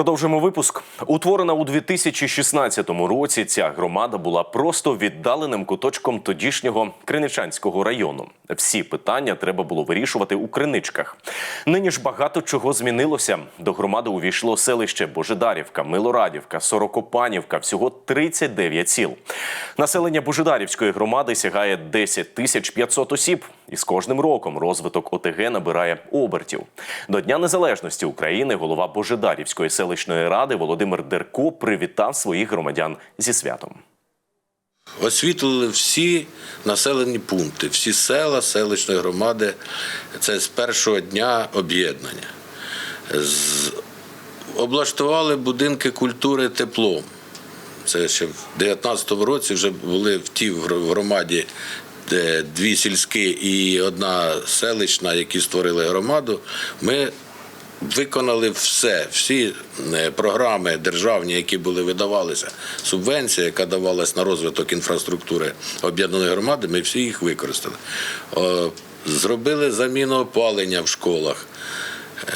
Продовжимо випуск. Утворена у 2016 році. Ця громада була просто віддаленим куточком тодішнього Криничанського району. Всі питання треба було вирішувати у криничках. Нині ж багато чого змінилося. До громади увійшло селище Божедарівка, Милорадівка, Сорокопанівка, всього 39 сіл. Населення Божедарівської громади сягає 10 тисяч 500 осіб. І з кожним роком розвиток ОТГ набирає обертів. До Дня Незалежності України голова Божедарівської селищної ради Володимир Дерко привітав своїх громадян зі святом. Освітлили всі населені пункти, всі села селищної громади. Це з першого дня об'єднання. З- Облаштували будинки культури теплом. Це ще в 19-му році вже були в тій громаді де дві сільські і одна селищна, які створили громаду. Ми виконали все, всі е, програми державні, які були видавалися, субвенція, яка давалась на розвиток інфраструктури об'єднаної громади, ми всі їх використали. Зробили заміну опалення в школах. е,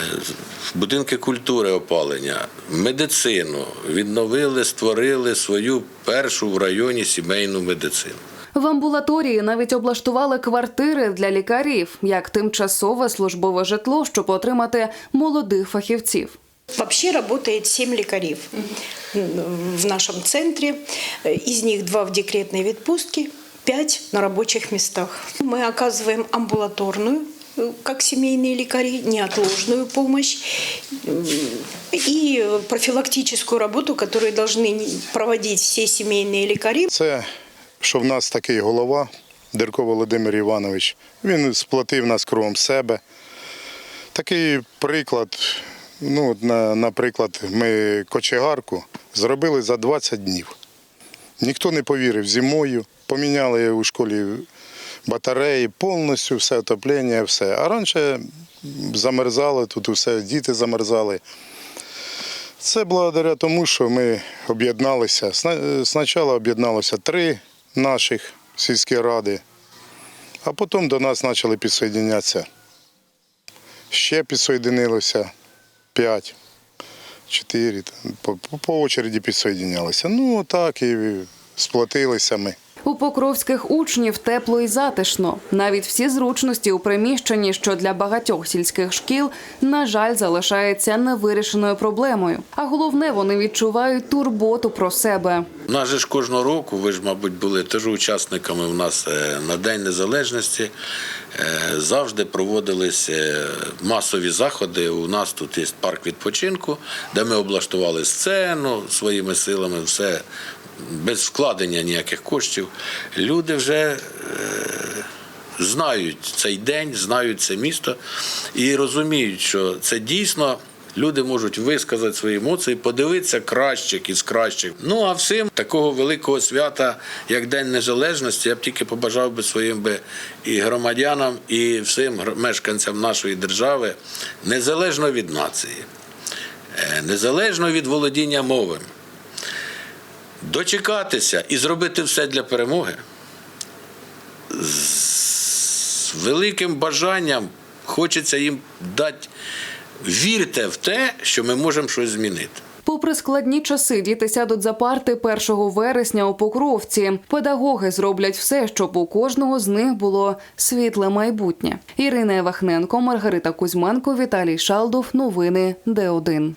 Будинки культури опалення, медицину відновили, створили свою першу в районі сімейну медицину. В амбулаторії навіть облаштували квартири для лікарів як тимчасове службове житло, щоб отримати молодих фахівців. Вообще работает 7 лекарів в нашем центре. Из них два в декретной відпустке, 5 на рабочих местах. Мы оказываем амбулаторную э, как семейные лекари, неотложную помощь м, и профилактическую работу, которую должны проводить все семейные лекари. Це що в нас такий голова Дерко Володимир Іванович. Він сплатив нас кровом себе. Такий приклад, ну, на, наприклад, ми кочегарку зробили за 20 днів. Ніхто не повірив зимою, поміняли у школі батареї, повністю все отоплення, все. А раніше замерзали тут усе, діти замерзали. Це благодаря тому, що ми об'єдналися. Спочатку об'єдналося три наших сільські ради, а потім до нас почали підсоєднятися. Ще підсоєдинилося п'ять, чотири, там, по, по, очереді підсоєднялися. Ну, так і сплотилися ми. У покровських учнів тепло і затишно. Навіть всі зручності у приміщенні, що для багатьох сільських шкіл, на жаль, залишається невирішеною проблемою. А головне, вони відчувають турботу про себе. У нас же ж кожного року, ви ж, мабуть, були теж учасниками у нас е, на День Незалежності. е, Завжди проводились е, масові заходи. У нас тут є парк відпочинку, де ми облаштували сцену своїми силами, все без вкладення ніяких коштів. Люди вже е, знають цей день, знають це місто і розуміють, що це дійсно. Люди можуть висказати свої емоції, подивитися кращих із кращих. Ну а всім такого великого свята, як День Незалежності, я б тільки побажав би своїм би і громадянам, і всім мешканцям нашої держави, незалежно від нації, е, незалежно від володіння мовами, дочекатися і зробити все для перемоги з великим бажанням хочеться їм дати. Вірте в те, що ми можемо щось змінити. Попри складні часи, діти сядуть за парти 1 вересня у Покровці. Педагоги зроблять все, щоб у кожного з них було світле майбутнє. Ірина Евахненко, Маргарита Кузьменко, Віталій Шалдов. Новини Д1.